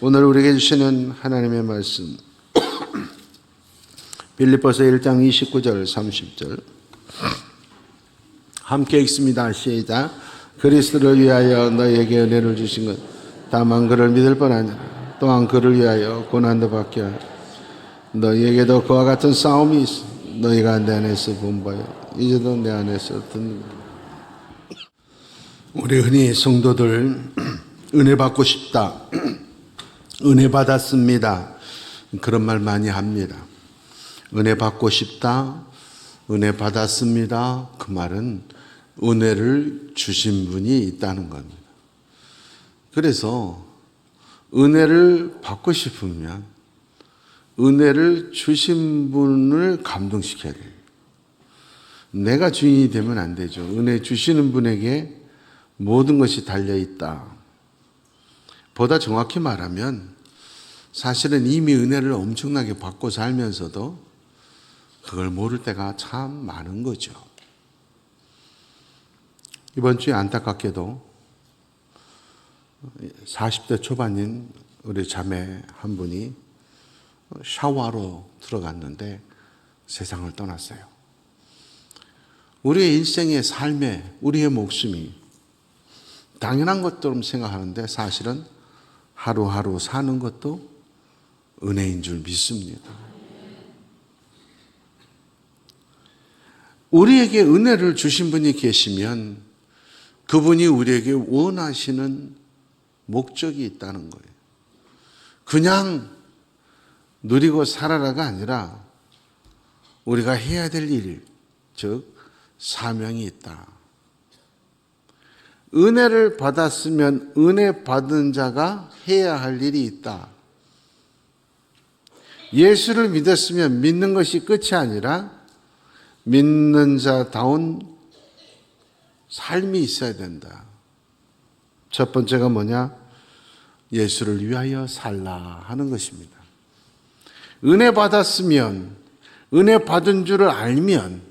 오늘 우리에게 주시는 하나님의 말씀 빌립보서 1장 29절 30절 함께 읽습니다. 시작. 그리스도를 위하여 너에게 은혜를 주신 것 다만 그를 믿을 뿐 아니라 또한 그를 위하여 고난도 받게 하여 너희에게도 그와 같은 싸움이 있어 너희가 내 안에서 본바요 이제도 내 안에서 듣는 것. 우리 흔히 성도들 은혜 받고 싶다. 은혜 받았습니다. 그런 말 많이 합니다. 은혜 받고 싶다. 은혜 받았습니다. 그 말은 은혜를 주신 분이 있다는 겁니다. 그래서 은혜를 받고 싶으면 은혜를 주신 분을 감동시켜야 돼요. 내가 주인이 되면 안 되죠. 은혜 주시는 분에게 모든 것이 달려 있다. 보다 정확히 말하면 사실은 이미 은혜를 엄청나게 받고 살면서도 그걸 모를 때가 참 많은 거죠. 이번 주에 안타깝게도 40대 초반인 우리 자매 한 분이 샤워하러 들어갔는데 세상을 떠났어요. 우리의 인생의 삶에 우리의 목숨이 당연한 것처럼 생각하는데 사실은 하루하루 사는 것도 은혜인 줄 믿습니다. 우리에게 은혜를 주신 분이 계시면 그분이 우리에게 원하시는 목적이 있다는 거예요. 그냥 누리고 살아라가 아니라 우리가 해야 될 일, 즉, 사명이 있다. 은혜를 받았으면 은혜 받은 자가 해야 할 일이 있다. 예수를 믿었으면 믿는 것이 끝이 아니라 믿는 자다운 삶이 있어야 된다. 첫 번째가 뭐냐? 예수를 위하여 살라 하는 것입니다. 은혜 받았으면, 은혜 받은 줄을 알면,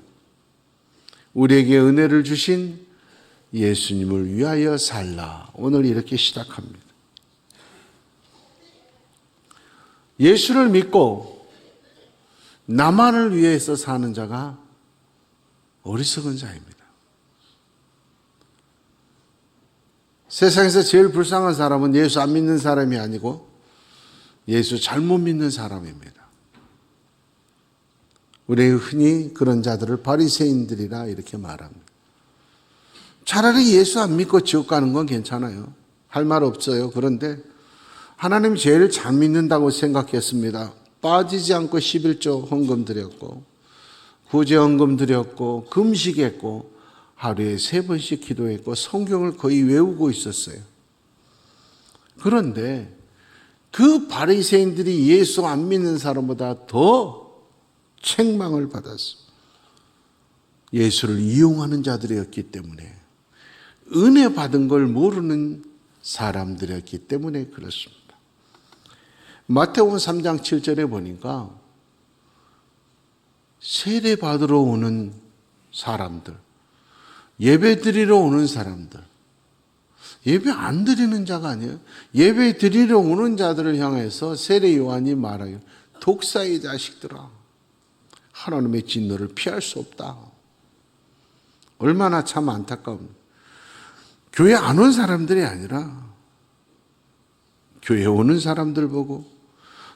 우리에게 은혜를 주신 예수님을 위하여 살라. 오늘 이렇게 시작합니다. 예수를 믿고 나만을 위해서 사는 자가 어리석은 자입니다. 세상에서 제일 불쌍한 사람은 예수 안 믿는 사람이 아니고 예수 잘못 믿는 사람입니다. 우리 흔히 그런 자들을 바리새인들이라 이렇게 말합니다. 차라리 예수 안 믿고 지옥 가는 건 괜찮아요. 할 말 없어요. 그런데 하나님 제일 잘 믿는다고 생각했습니다. 빠지지 않고 11조 헌금 드렸고 구제 헌금 드렸고 금식했고 하루에 세 번씩 기도했고 성경을 거의 외우고 있었어요. 그런데 그 바리새인들이 예수 안 믿는 사람보다 더 책망을 받았어. 예수를 이용하는 자들이었기 때문에 은혜 받은 걸 모르는 사람들이었기 때문에 그렇습니다. 마태복음 3장 7절에 보니까 세례 받으러 오는 사람들, 예배 드리러 오는 사람들, 예배 안 드리는 자가 아니에요. 예배 드리러 오는 자들을 향해서 세례 요한이 말하요. 독사의 자식들아, 하나님의 진노를 피할 수 없다. 얼마나 참 안타까운. 교회 안 온 사람들이 아니라 교회 오는 사람들 보고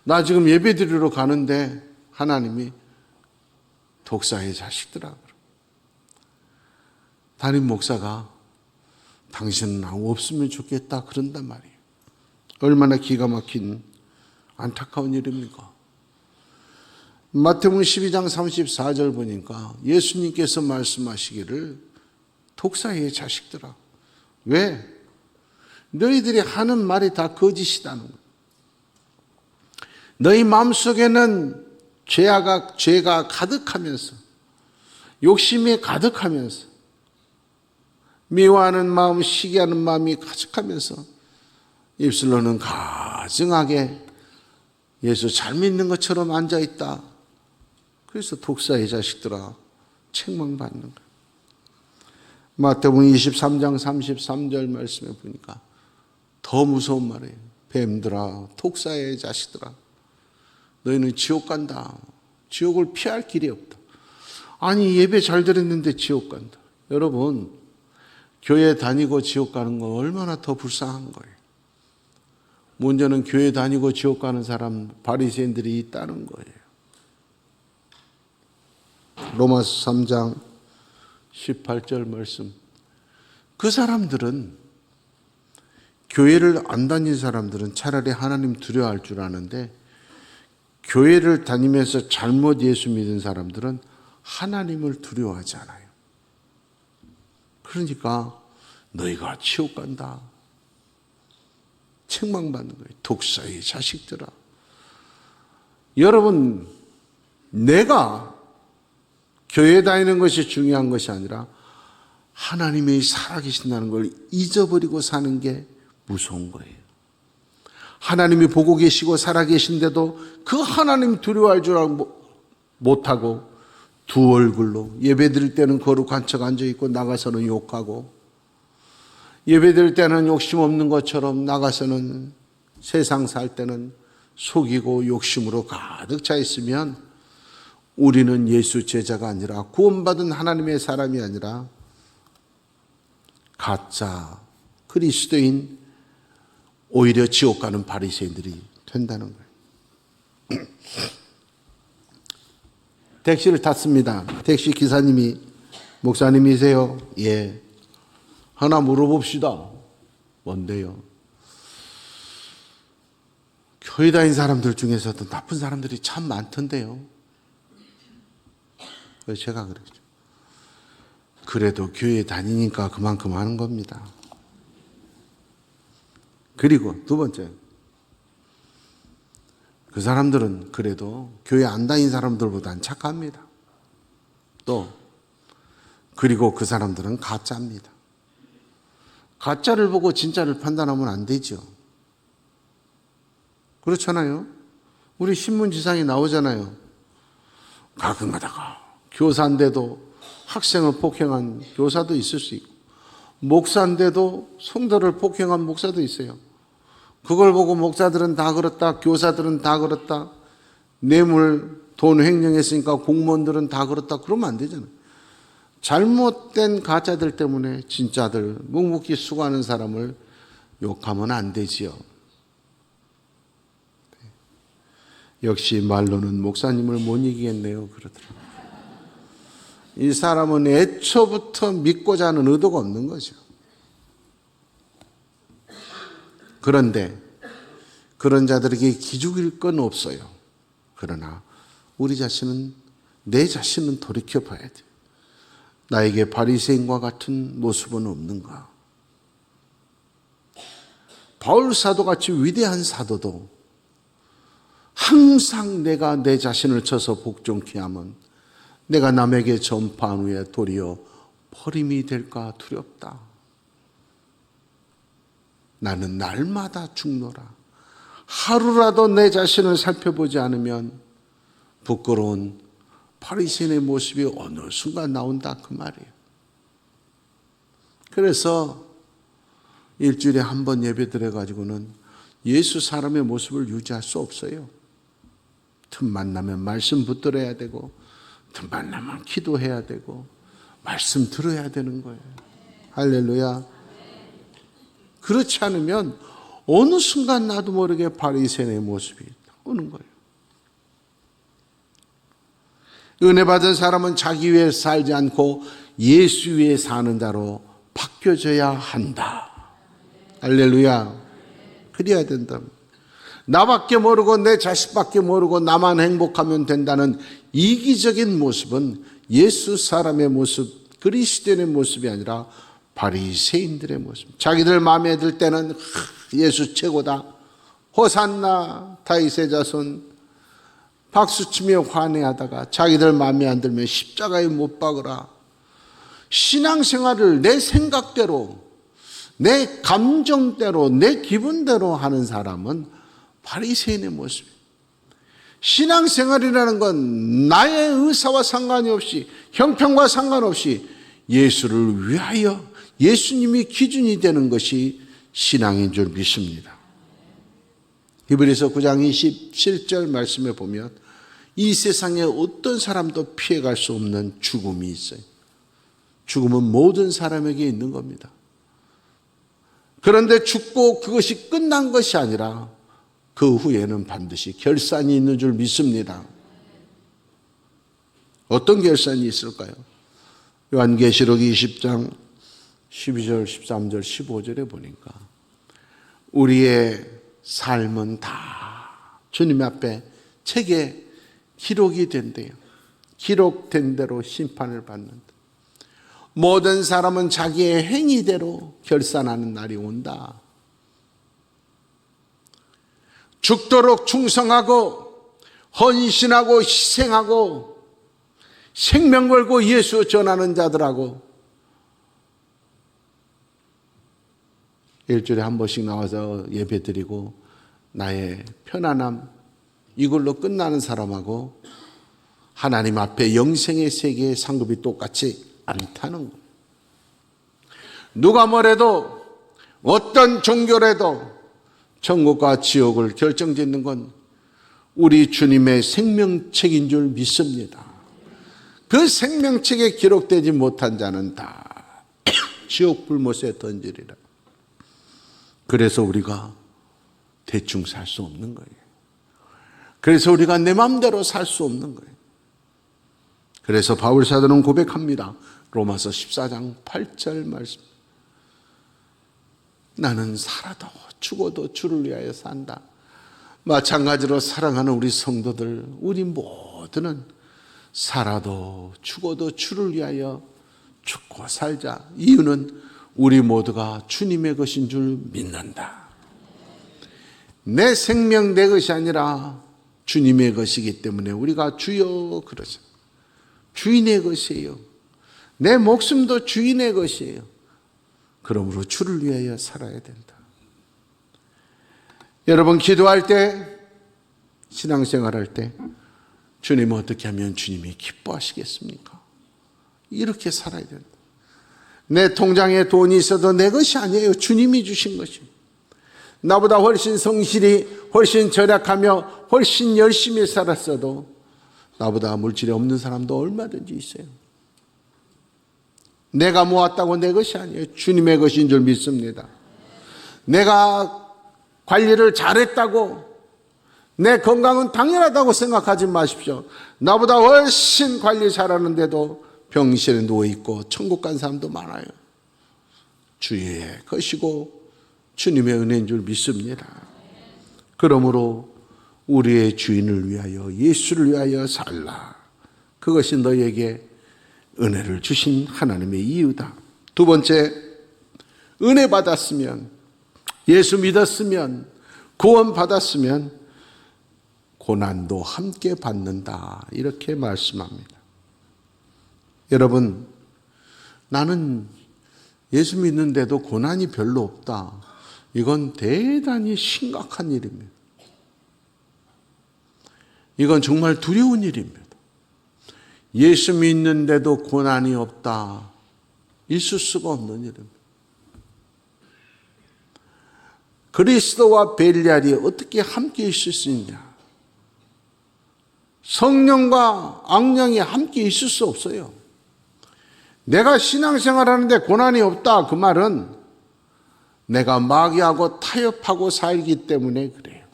나 지금 예배 드리러 가는데 하나님이 독사의 자식들아. 담임 목사가 당신은 없으면 좋겠다 그런단 말이에요. 얼마나 기가 막힌 안타까운 일입니까? 마태복음 12장 34절 보니까 예수님께서 말씀하시기를 독사의 자식들아. 왜? 너희들이 하는 말이 다 거짓이다는 거예요. 너희 마음속에는 죄가, 죄가 가득하면서, 욕심이 가득하면서, 미워하는 마음, 시기하는 마음이 가득하면서, 입술로는 가증하게 예수 잘 믿는 것처럼 앉아있다. 그래서 독사의 자식들아, 책망받는 거야. 마태복음 23장 33절 말씀에 보니까 더 무서운 말이에요. 뱀들아, 독사의 자식들아, 너희는 지옥 간다. 지옥을 피할 길이 없다. 아니, 예배 잘 드렸는데 지옥 간다. 여러분, 교회 다니고 지옥 가는 건 얼마나 더 불쌍한 거예요. 문제는 교회 다니고 지옥 가는 사람, 바리새인들이 있다는 거예요. 로마서 3장 18절 말씀. 그 사람들은 교회를 안 다닌 사람들은 차라리 하나님 두려워할 줄 아는데 교회를 다니면서 잘못 예수 믿은 사람들은 하나님을 두려워하지 않아요. 그러니까 너희가 지옥 간다. 책망받는 거예요. 독사의 자식들아. 여러분, 내가 교회 다니는 것이 중요한 것이 아니라 하나님이 살아계신다는 걸 잊어버리고 사는 게 무서운 거예요. 하나님이 보고 계시고 살아계신데도 그 하나님 두려워할 줄 못하고 두 얼굴로 예배 드릴 때는 거룩한 척 앉아 있고 나가서는 욕하고 예배 드릴 때는 욕심 없는 것처럼 나가서는 세상 살 때는 속이고 욕심으로 가득 차 있으면 우리는 예수 제자가 아니라 구원받은 하나님의 사람이 아니라 가짜 그리스도인 오히려 지옥 가는 바리새인들이 된다는 거예요. 택시를 탔습니다. 택시 기사님이 목사님이세요? 예. 하나 물어봅시다. 뭔데요? 교회 다닌 사람들 중에서도 나쁜 사람들이 참 많던데요. 제가 그랬죠. 그래도 교회 다니니까 그만큼 하는 겁니다. 그리고 두 번째, 그 사람들은 그래도 교회 안 다닌 사람들보단 착합니다. 또, 그리고 그 사람들은 가짜입니다. 가짜를 보고 진짜를 판단하면 안 되죠. 그렇잖아요. 우리 신문지상에 나오잖아요. 가끔 가다가 교사인데도 학생을 폭행한 교사도 있을 수 있고, 목사인데도 성도를 폭행한 목사도 있어요. 그걸 보고 목사들은 다 그렇다, 교사들은 다 그렇다, 뇌물, 돈 횡령했으니까 공무원들은 다 그렇다, 그러면 안 되잖아요. 잘못된 가짜들 때문에 진짜들, 묵묵히 수고하는 사람을 욕하면 안 되지요. 역시 말로는 목사님을 못 이기겠네요. 그러더라고요. 이 사람은 애초부터 믿고자 하는 의도가 없는 거죠. 그런데 그런 자들에게 기죽일 건 없어요. 그러나 우리 자신은 내 자신은 돌이켜 봐야 돼. 나에게 바리새인과 같은 모습은 없는가? 바울 사도 같이 위대한 사도도 항상 내가 내 자신을 쳐서 복종케 하면 내가 남에게 전파한 후에 도리어 버림이 될까 두렵다. 나는 날마다 죽노라. 하루라도 내 자신을 살펴보지 않으면 부끄러운 파리새인의 모습이 어느 순간 나온다 그 말이에요. 그래서 일주일에 한 번 예배 드려 가지고는 예수 사람의 모습을 유지할 수 없어요. 틈만 나면 말씀 붙들어야 되고 틈만 나면 기도해야 되고 말씀 들어야 되는 거예요. 할렐루야. 그렇지 않으면 어느 순간 나도 모르게 바리새인의 모습이 오는 거예요. 은혜 받은 사람은 자기 위해 살지 않고 예수 위해 사는 자로 바뀌어져야 한다. 할렐루야. 그래야 된다. 나밖에 모르고 내 자식밖에 모르고 나만 행복하면 된다는 이기적인 모습은 예수 사람의 모습, 그리스도인의 모습이 아니라 바리새인들의 모습. 자기들 마음에 들 때는 예수 최고다. 호산나 다윗의 자손 박수치며 환해하다가 자기들 마음에 안 들면 십자가에 못 박으라. 신앙생활을 내 생각대로 내 감정대로 내 기분대로 하는 사람은 바리새인의 모습. 신앙생활이라는 건 나의 의사와 상관이 없이 형편과 상관없이 예수를 위하여 예수님이 기준이 되는 것이 신앙인 줄 믿습니다. 히브리서 9장 27절 말씀에 보면 이 세상에 어떤 사람도 피해갈 수 없는 죽음이 있어요. 죽음은 모든 사람에게 있는 겁니다. 그런데 죽고 그것이 끝난 것이 아니라 그 후에는 반드시 결산이 있는 줄 믿습니다. 어떤 결산이 있을까요? 요한계시록 20장 12절, 13절, 15절에 보니까 우리의 삶은 다 주님 앞에 책에 기록이 된대요. 기록된 대로 심판을 받는다. 모든 사람은 자기의 행위대로 결산하는 날이 온다. 죽도록 충성하고 헌신하고 희생하고 생명 걸고 예수 전하는 자들하고 일주일에 한 번씩 나와서 예배 드리고 나의 편안함 이걸로 끝나는 사람하고 하나님 앞에 영생의 세계의 상급이 똑같이 않다는 거. 누가 뭐래도 어떤 종교래도 천국과 지옥을 결정짓는 건 우리 주님의 생명책인 줄 믿습니다. 그 생명책에 기록되지 못한 자는 다 지옥 불못에 던지리라. 그래서 우리가 대충 살 수 없는 거예요. 그래서 우리가 내 마음대로 살 수 없는 거예요. 그래서 바울 사도는 고백합니다. 로마서 14장 8절 말씀. 나는 살아도 죽어도 주를 위하여 산다. 마찬가지로 사랑하는 우리 성도들, 우리 모두는 살아도 죽어도 주를 위하여 죽고 살자. 이유는 우리 모두가 주님의 것인 줄 믿는다. 내 생명 내 것이 아니라 주님의 것이기 때문에 우리가 주여 그러죠. 주인의 것이에요. 내 목숨도 주인의 것이에요. 그러므로 주를 위하여 살아야 된다. 여러분 기도할 때 신앙생활 할때 주님 어떻게 하면 주님이 기뻐하시겠습니까? 이렇게 살아야 된다. 내 통장에 돈이 있어도 내 것이 아니에요. 주님이 주신 것이. 나보다 훨씬 성실히, 훨씬 절약하며, 훨씬 열심히 살았어도 나보다 물질이 없는 사람도 얼마든지 있어요. 내가 모았다고 내 것이 아니에요. 주님의 것인 줄 믿습니다. 내가 관리를 잘했다고 내 건강은 당연하다고 생각하지 마십시오. 나보다 훨씬 관리 잘하는데도 병실에 누워 있고 천국 간 사람도 많아요. 주의 것이고 주님의 은혜인 줄 믿습니다. 그러므로 우리의 주인을 위하여 예수를 위하여 살라. 그것이 너에게 은혜를 주신 하나님의 이유다. 두 번째, 은혜 받았으면, 예수 믿었으면, 구원 받았으면, 고난도 함께 받는다. 이렇게 말씀합니다. 여러분, 나는 예수 믿는데도 고난이 별로 없다. 이건 대단히 심각한 일입니다. 이건 정말 두려운 일입니다. 예수 믿는데도 고난이 없다. 있을 수가 없는 일입니다. 그리스도와 벨리알이 어떻게 함께 있을 수 있냐? 성령과 악령이 함께 있을 수 없어요. 내가 신앙생활 하는데 고난이 없다. 그 말은 내가 마귀하고 타협하고 살기 때문에 그래요.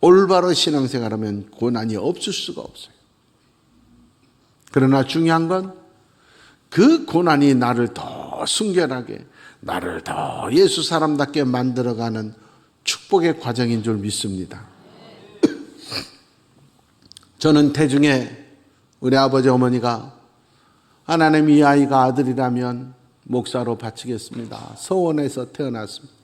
올바로 신앙생활하면 고난이 없을 수가 없어요. 그러나 중요한 건 그 고난이 나를 더 순결하게, 나를 더 예수 사람답게 만들어가는 축복의 과정인 줄 믿습니다. 저는 태중에 우리 아버지 어머니가 하나님 이 아이가 아들이라면 목사로 바치겠습니다. 서원에서 태어났습니다.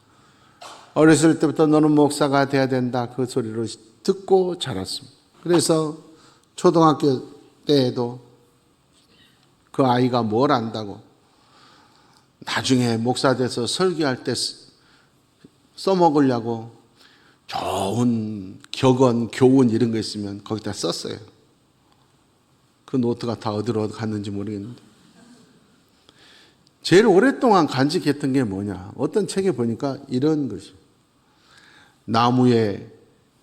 어렸을 때부터 너는 목사가 돼야 된다 그 소리를 듣고 자랐습니다. 그래서 초등학교 때에도 그 아이가 뭘 안다고 나중에 목사 돼서 설교할 때 써먹으려고 좋은 격언, 교훈 이런 거 있으면 거기다 썼어요. 그 노트가 다 어디로 갔는지 모르겠는데. 제일 오랫동안 간직했던 게 뭐냐. 어떤 책에 보니까 이런 것이. 나무에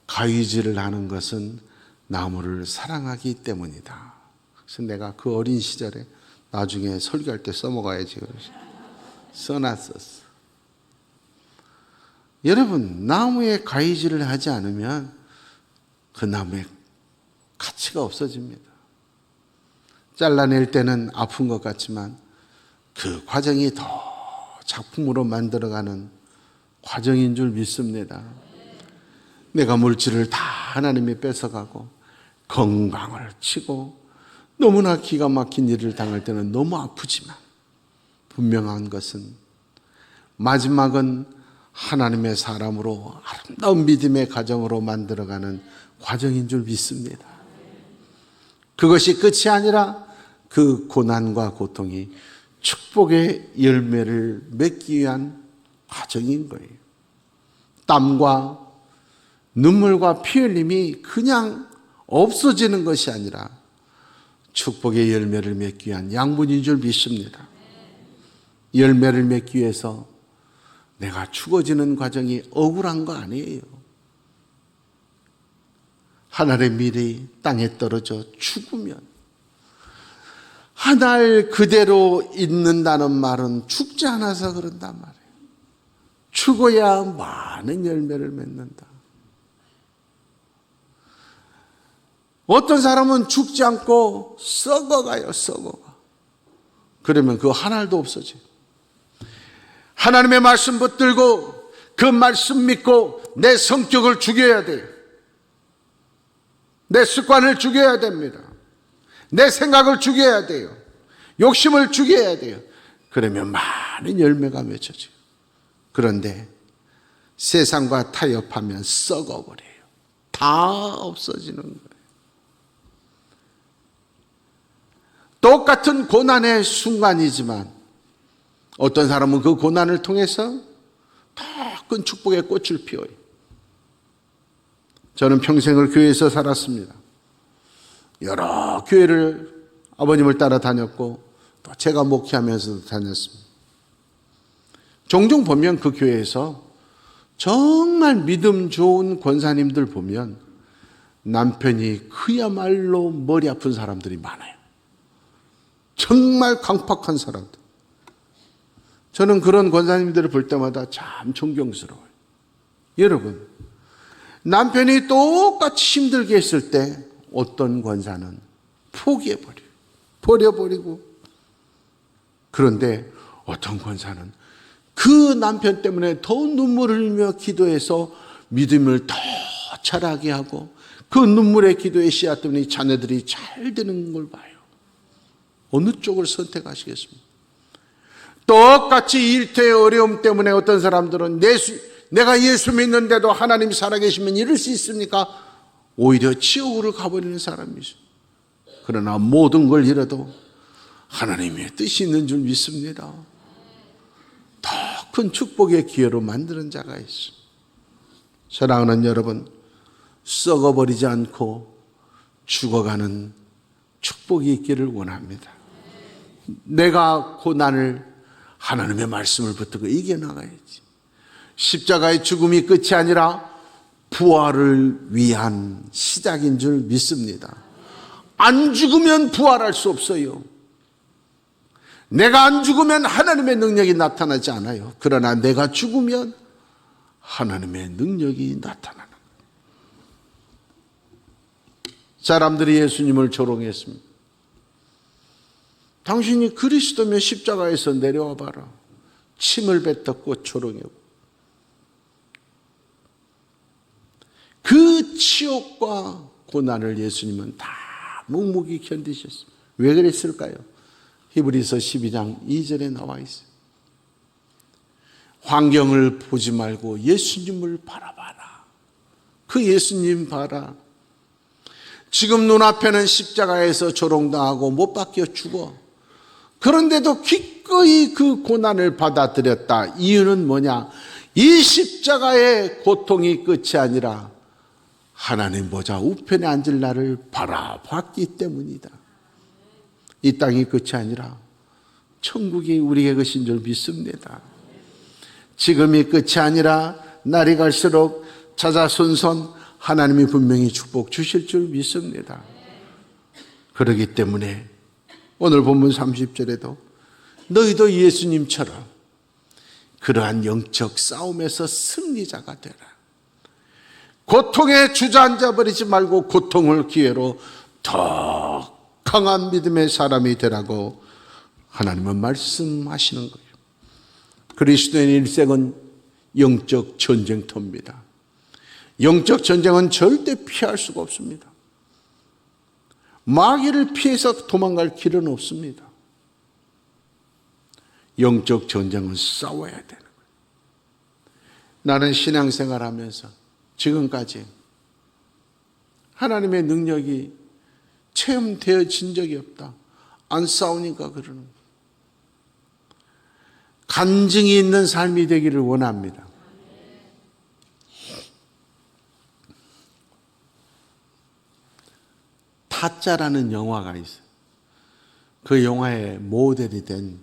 가위질을 하는 것은 나무를 사랑하기 때문이다. 그래서 내가 그 어린 시절에 나중에 설교할 때 써먹어야지. 써놨었어. 여러분 나무에 가위질을 하지 않으면 그 나무의 가치가 없어집니다. 잘라낼 때는 아픈 것 같지만 그 과정이 더 작품으로 만들어가는 과정인 줄 믿습니다. 내가 물질을 다 하나님이 뺏어가고 건강을 치고 너무나 기가 막힌 일을 당할 때는 너무 아프지만 분명한 것은 마지막은 하나님의 사람으로 아름다운 믿음의 가정으로 만들어가는 과정인 줄 믿습니다. 그것이 끝이 아니라 그 고난과 고통이 축복의 열매를 맺기 위한 과정인 거예요. 땀과 눈물과 피 흘림이 그냥 없어지는 것이 아니라 축복의 열매를 맺기 위한 양분인 줄 믿습니다. 열매를 맺기 위해서 내가 죽어지는 과정이 억울한 거 아니에요. 하늘의 밀이 땅에 떨어져 죽으면 하늘 그대로 있는다는 말은 죽지 않아서 그런단 말이에요. 죽어야 많은 열매를 맺는다. 어떤 사람은 죽지 않고 썩어가요, 썩어가. 그러면 그 하나도 없어져요. 하나님의 말씀 붙들고 그 말씀 믿고 내 성격을 죽여야 돼요. 내 습관을 죽여야 됩니다. 내 생각을 죽여야 돼요. 욕심을 죽여야 돼요. 그러면 많은 열매가 맺혀져요. 그런데 세상과 타협하면 썩어버려요. 다 없어지는 거예요. 똑같은 고난의 순간이지만 어떤 사람은 그 고난을 통해서 더 큰 축복의 꽃을 피워요. 저는 평생을 교회에서 살았습니다. 여러 교회를 아버님을 따라 다녔고 또 제가 목회하면서도 다녔습니다. 종종 보면 그 교회에서 정말 믿음 좋은 권사님들 보면 남편이 그야말로 머리 아픈 사람들이 많아요. 정말 강팍한 사람들. 저는 그런 권사님들을 볼 때마다 참 존경스러워요. 여러분, 남편이 똑같이 힘들게 했을 때 어떤 권사는 포기해버려요. 버려버리고. 그런데 어떤 권사는 그 남편 때문에 더 눈물을 흘리며 기도해서 믿음을 더 자라게 하고 그 눈물의 기도의 씨앗 때문에 자녀들이 잘 되는 걸 봐요. 어느 쪽을 선택하시겠습니까? 똑같이 일터의 어려움 때문에 어떤 사람들은 예수, 내가 예수 믿는데도 하나님 살아계시면 이럴 수 있습니까? 오히려 지옥으로 가버리는 사람이 있어요. 그러나 모든 걸 잃어도 하나님의 뜻이 있는 줄 믿습니다. 더 큰 축복의 기회로 만드는 자가 있어. 사랑하는 여러분, 썩어버리지 않고 죽어가는 축복이 있기를 원합니다. 내가 고난을 하나님의 말씀을 붙들고 이겨나가야지. 십자가의 죽음이 끝이 아니라 부활을 위한 시작인 줄 믿습니다. 안 죽으면 부활할 수 없어요. 내가 안 죽으면 하나님의 능력이 나타나지 않아요. 그러나 내가 죽으면 하나님의 능력이 나타나는 거예요. 사람들이 예수님을 조롱했습니다. 당신이 그리스도면 십자가에서 내려와 봐라. 침을 뱉었고 조롱했고. 그 치욕과 고난을 예수님은 다 묵묵히 견디셨습니다. 왜 그랬을까요? 히브리서 12장 2절에 나와 있어요. 환경을 보지 말고 예수님을 바라봐라. 그 예수님 봐라. 지금 눈앞에는 십자가에서 조롱당하고 못 박혀 죽어. 그런데도 기꺼이 그 고난을 받아들였다. 이유는 뭐냐? 이 십자가의 고통이 끝이 아니라 하나님 보자 우편에 앉을 나를 바라봤기 때문이다. 이 땅이 끝이 아니라 천국이 우리의 것인 줄 믿습니다. 지금이 끝이 아니라 날이 갈수록 자자손손 하나님이 분명히 축복 주실 줄 믿습니다. 그러기 때문에 오늘 본문 30절에도 너희도 예수님처럼 그러한 영적 싸움에서 승리자가 되라. 고통에 주저앉아 버리지 말고 고통을 기회로 더 강한 믿음의 사람이 되라고 하나님은 말씀하시는 거예요. 그리스도인 일생은 영적 전쟁터입니다. 영적 전쟁은 절대 피할 수가 없습니다. 마귀를 피해서 도망갈 길은 없습니다. 영적 전쟁은 싸워야 되는 거예요. 나는 신앙생활 하면서 지금까지 하나님의 능력이 체험되어진 적이 없다. 안 싸우니까 그러는. 간증이 있는 삶이 되기를 원합니다. 타짜라는 영화가 있어요. 그 영화의 모델이 된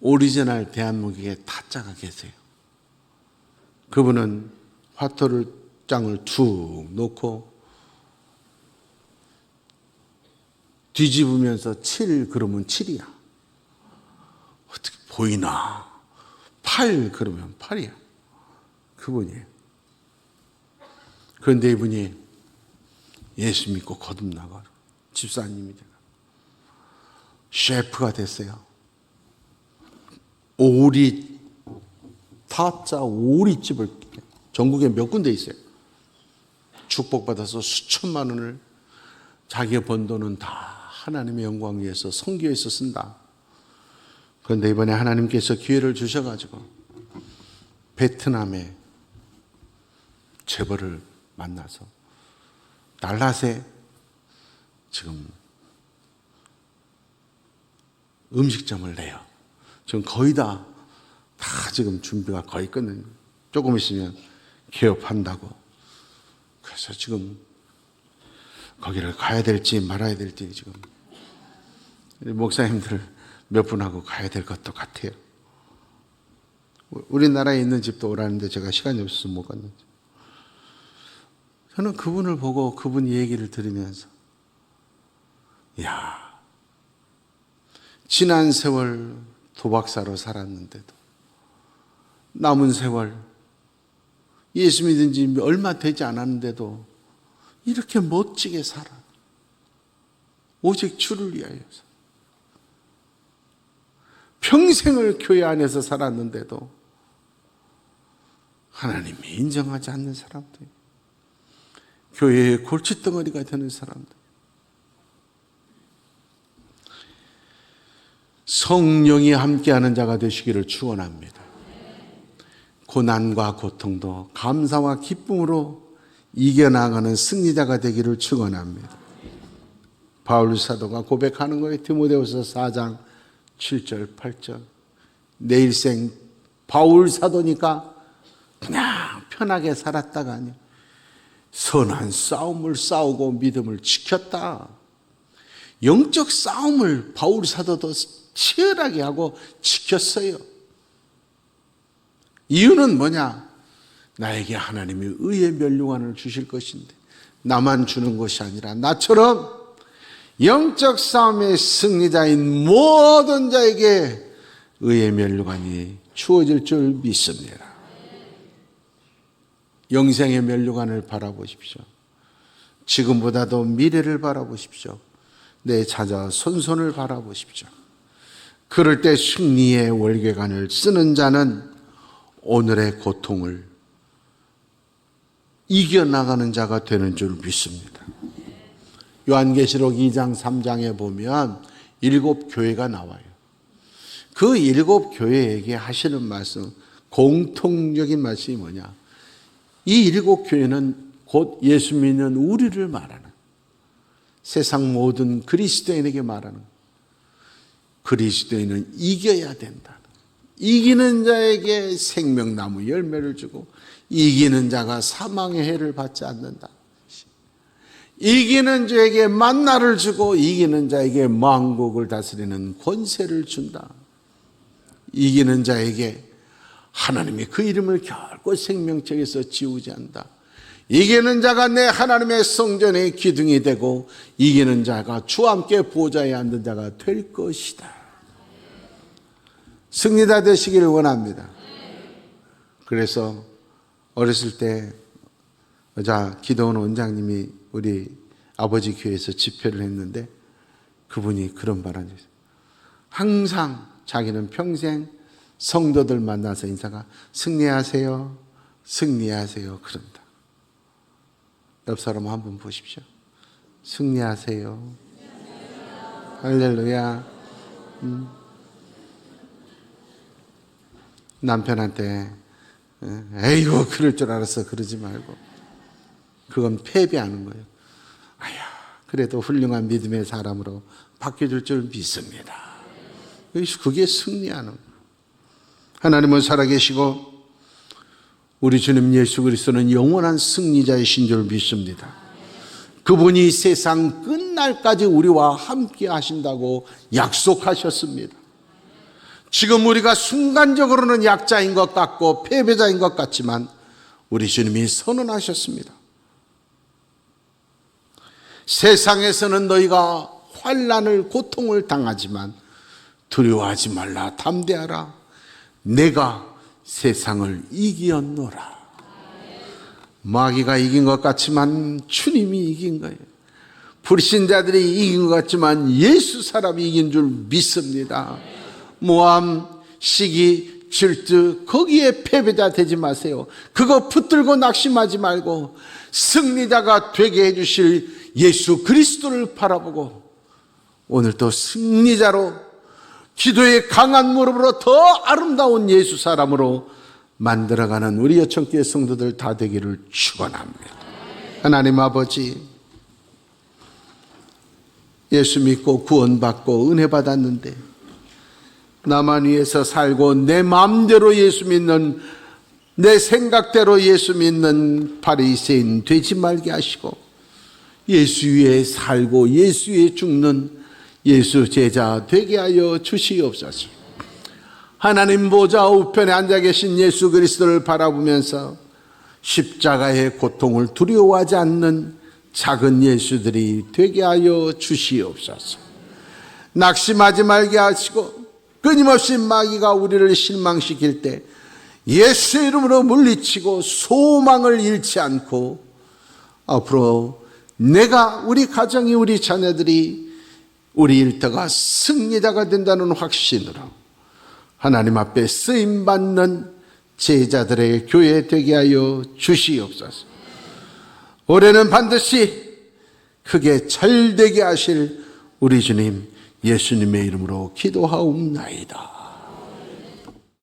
오리지널 대한민국의 타짜가 계세요. 그분은 화토를 장을 툭 놓고 뒤집으면서 7 그러면 7이야. 어떻게 보이나? 8 그러면 8이야. 그분이에요. 그런데 이분이 예수 믿고 거듭나가 집사님이 되가 셰프가 됐어요. 오리 타짜 오리집을 전국에 몇 군데 있어요. 축복받아서 수천만 원을 자기가 번 돈은 다 하나님의 영광 위해서 성교에서 쓴다. 그런데 이번에 하나님께서 기회를 주셔가지고 베트남에 재벌을 만나서 달랏에 지금 음식점을 내요. 지금 거의 다, 다 지금 준비가 거의 끝낸, 조금 있으면 개업한다고. 그래서 지금 거기를 가야 될지 말아야 될지 지금 목사님들 몇 분하고 가야 될 것도 같아요. 우리나라에 있는 집도 오라는데 제가 시간이 없어서 못 갔는데. 저는 그분을 보고 그분 얘기를 들으면서, 야 지난 세월 도박사로 살았는데도, 남은 세월 예수 믿은 지 얼마 되지 않았는데도, 이렇게 멋지게 살아. 오직 주를 위하여서. 평생을 교회 안에서 살았는데도 하나님이 인정하지 않는 사람들. 교회의 골칫덩어리가 되는 사람들. 성령이 함께하는 자가 되시기를 축원합니다. 고난과 고통도 감사와 기쁨으로 이겨나가는 승리자가 되기를 축원합니다. 바울 사도가 고백하는 거예요. 디모데후서 4장 7절 8절. 내 일생 바울 사도니까 그냥 편하게 살았다가 아니야. 선한 싸움을 싸우고 믿음을 지켰다. 영적 싸움을 바울 사도도 치열하게 하고 지켰어요. 이유는 뭐냐? 나에게 하나님이 의의 멸류관을 주실 것인데 나만 주는 것이 아니라 나처럼 영적 싸움의 승리자인 모든 자에게 의의 멸류관이 주어질 줄 믿습니다. 영생의 멸류관을 바라보십시오. 지금보다도 미래를 바라보십시오. 내 자자 손손을 바라보십시오. 그럴 때 승리의 월계관을 쓰는 자는 오늘의 고통을 이겨나가는 자가 되는 줄 믿습니다. 요한계시록 2장, 3장에 보면 일곱 교회가 나와요. 그 일곱 교회에게 하시는 말씀, 공통적인 말씀이 뭐냐? 이 일곱 교회는 곧 예수 믿는 우리를 말하는 세상 모든 그리스도인에게 말하는 그리스도인은 이겨야 된다. 이기는 자에게 생명나무 열매를 주고 이기는 자가 사망의 해를 받지 않는다. 이기는 자에게 만나를 주고 이기는 자에게 만국을 다스리는 권세를 준다. 이기는 자에게 하나님이 그 이름을 결코 생명책에서 지우지 않다. 이기는 자가 내 하나님의 성전의 기둥이 되고 이기는 자가 주와 함께 보좌에 앉는 자가 될 것이다. 승리다 되시기를 원합니다. 그래서 어렸을 때자 기도원 원장님이 우리 아버지 교회에서 집회를 했는데 그분이 그런 발언이 있어요. 항상 자기는 평생 성도들 만나서 인사가 승리하세요, 승리하세요 그런다. 옆 사람 한분 보십시오. 승리하세요. 할렐루야. 음. 남편한테 에이고 그럴 줄 알았어 그러지 말고 그건 패배하는 거예요. 아야 그래도 훌륭한 믿음의 사람으로 바뀌어줄 줄 믿습니다. 그게 승리하는. 하나님은 살아계시고 우리 주님 예수 그리스도는 영원한 승리자이신 줄 믿습니다. 그분이 세상 끝날까지 우리와 함께 하신다고 약속하셨습니다. 지금 우리가 순간적으로는 약자인 것 같고 패배자인 것 같지만 우리 주님이 선언하셨습니다. 세상에서는 너희가 환란을 고통을 당하지만 두려워하지 말라. 담대하라. 내가 세상을 이기었노라. 마귀가 이긴 것 같지만 주님이 이긴 거예요. 불신자들이 이긴 것 같지만 예수 사람이 이긴 줄 믿습니다 모함, 시기, 질투 거기에 패배자 되지 마세요 그거 붙들고 낙심하지 말고 승리자가 되게 해 주실 예수 그리스도를 바라보고 오늘 또 승리자로 기도의 강한 무릎으로 더 아름다운 예수 사람으로 만들어가는 우리 여천교회 성도들 다 되기를 축원합니다. 하나님 아버지 예수 믿고 구원받고 은혜 받았는데 나만 위해서 살고 내 마음대로 예수 믿는 내 생각대로 예수 믿는 바리새인 되지 말게 하시고 예수 위에 살고 예수 위에 죽는 예수 제자 되게 하여 주시옵소서. 하나님 보좌 우편에 앉아 계신 예수 그리스도를 바라보면서 십자가의 고통을 두려워하지 않는 작은 예수들이 되게 하여 주시옵소서. 낙심하지 말게 하시고 끊임없이 마귀가 우리를 실망시킬 때 예수의 이름으로 물리치고 소망을 잃지 않고 앞으로 내가 우리 가정이 우리 자녀들이 우리 일터가 승리자가 된다는 확신으로 하나님 앞에 쓰임 받는 제자들의 교회 되게 하여 주시옵소서. 올해는 반드시 크게 잘 되게 하실 우리 주님 예수님의 이름으로 기도하옵나이다.